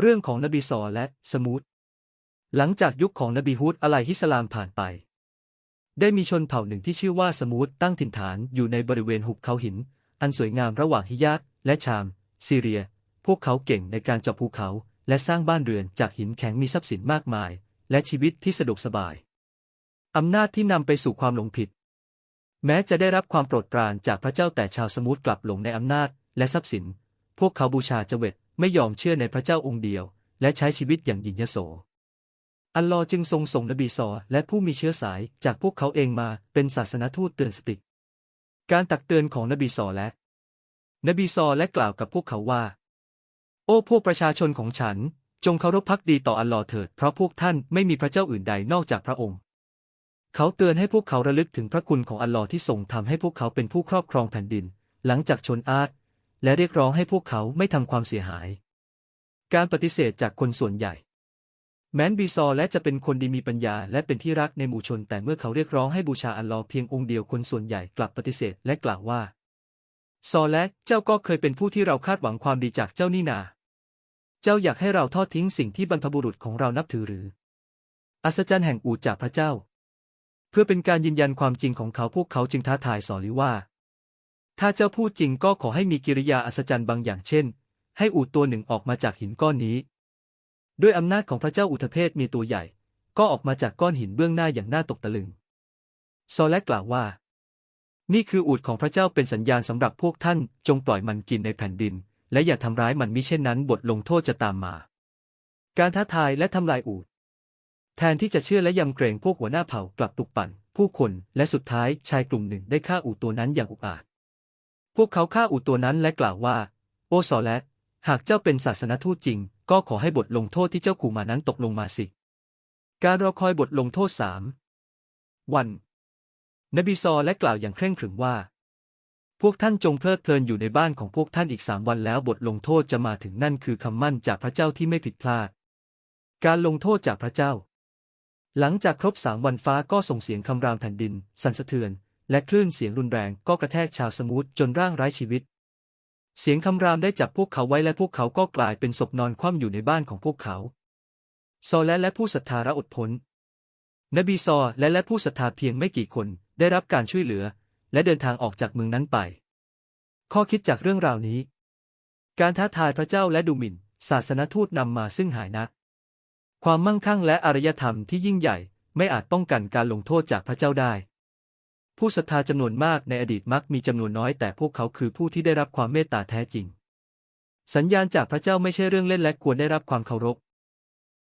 เรื่องของนบีซอและสมูดหลังจากยุคของนบีฮุดอะไลฮิสลามผ่านไป ได้มีชนเผ่าหนึ่งที่ชื่อว่าสมูดตั้งถิ่นฐานอยู่ในบริเวณหุบเขาหิน อันสวยงามระหว่างฮิยาตและชาม ซีเรีย พวกเขาเก่งในการจาะภูเขา และสร้างบ้านเรือนจากหินแข็งมีทรัพย์สินมากมาย และชีวิตที่สะดวกสบาย อำนาจที่นำไปสู่ความหลงผิด แม้จะได้รับความโปรดปรานจากพระเจ้าแต่ชาวสมูทกลับหลงในอำนาจและทรัพย์สิน พวกเขาบูชาเจเวต ไม่ยอมเชื่อในพระเจ้าองค์เดียว และใช้ชีวิตอย่างหยินยโส อัลลอฮ์จึงทรงส่งนบีซอและผู้มีเชื้อสายจากพวกเขาเองมาเป็นศาสนทูตเตือนสติ การตักเตือนของนบีซอและ นบีซอและกล่าวกับพวกเขาว่า โอ้พวกประชาชนของฉัน จงเคารพพักดีต่ออัลลอฮ์เถิดเพราะพวกท่านไม่มีพระเจ้าอื่นใดนอกจากพระองค์เขาเตือนให้พวกเขาระลึกถึงพระคุณของอัลลอฮ์ที่ทรงทำให้พวกเขาเป็นผู้ครอบครองแผ่นดิน หลังจากชนอาด และเรียกร้องให้พวกเขาไม่ทำความเสียหาย การปฏิเสธจากคนส่วนใหญ่ แม้นบีซอและจะเป็นคนดีมีปัญญาและเป็นที่รักในหมู่ชน แต่เมื่อเขาเรียกร้องให้บูชาอัลลอฮ์เพียงองค์เดียวคนส่วนใหญ่กลับปฏิเสธและกล่าวว่า ซอและเจ้าก็เคยเป็นผู้ที่เราคาดหวังความดีจากเจ้านี่นาเจ้าอยากให้เราทอดทิ้งสิ่งที่บรรพบุรุษของเรานับถือหรือ อัศจรรย์แห่งอูจากพระเจ้า เพื่อเป็นการยืนยันความจริงของเขาพวกเขาจึงท้าทายสอลิว่า ถ้าเจ้าพูดจริงก็ขอให้มีกิริยาอัศจรรย์บางอย่างเช่น ให้อูฐตัวหนึ่งออกมาจากหินก้อนนี้ ด้วยอำนาจของพระเจ้าอุทเพศมีตัวใหญ่ ก็ออกมาจากก้อนหินเบื้องหน้าอย่างน่าตกตะลึง ซอและกล่าวว่า นี่คืออูฐของพระเจ้าเป็นสัญญาณสำหรับพวกท่าน จงปล่อยมันกินในแผ่นดิน และอย่าทำร้ายมันมิเช่นนั้นบทลงโทษจะตามมา การท้าทายและทำลายอูฐแทนที่จะเชื่อและยำเกรงพวกหัวหน้าเผ่ากลับปลุกปั่น ผู้คนและสุดท้ายชายกลุ่มหนึ่งได้ฆ่าอูฐตัวนั้นอย่างอุกอาจ พวกเขาฆ่าอูตัวนั้นและกล่าวว่า โอซอและหากเจ้าเป็นศาสนทูตจริง ก็ขอให้บทลงโทษที่เจ้าขู่มานั้นตกลงมาสิ การรอคอยบทลงโทษสามวัน นบีซอและกล่าวอย่างเคร่งขรึมว่า พวกท่านจงเพลิดเพลินอยู่ในบ้านของพวกท่านอีกสามวันแล้วบทลงโทษจะมาถึงนั่นคือคำมั่นจากพระเจ้าที่ไม่ผิดพลาด การลงโทษจากพระเจ้า หลังจากครบสามวันฟ้าก็ส่งเสียงคำรามแผ่นดิน สั่นสะเทือน และคลื่นเสียงรุนแรงก็กระแทกชาวสมูทจนร่างไร้ชีวิต เสียงคำรามได้จับพวกเขาไว้และพวกเขาก็กลายเป็นศพนอนคว่ำอยู่ในบ้านของพวกเขา ซอและและผู้ศรัทธาระอดพ้นนบีซอและและผู้ศรัทธาเพียงไม่กี่คนได้รับการช่วยเหลือ และเดินทางออกจากเมืองนั้นไป ข้อคิดจากเรื่องราวนี้ การท้าทายพระเจ้าและดูหมิ่น ศาสนทูตนำมาซึ่งหายนะความมั่งคั่งและอารยธรรมที่ยิ่งใหญ่ไม่อาจป้องกันการลงโทษจากพระเจ้าได้ ผู้ศรัทธาจำนวนมากในอดีตมักมีจำนวนน้อยแต่พวกเขาคือผู้ที่ได้รับความเมตตาแท้จริง สัญญาณจากพระเจ้าไม่ใช่เรื่องเล่นและควรได้รับความเคารพ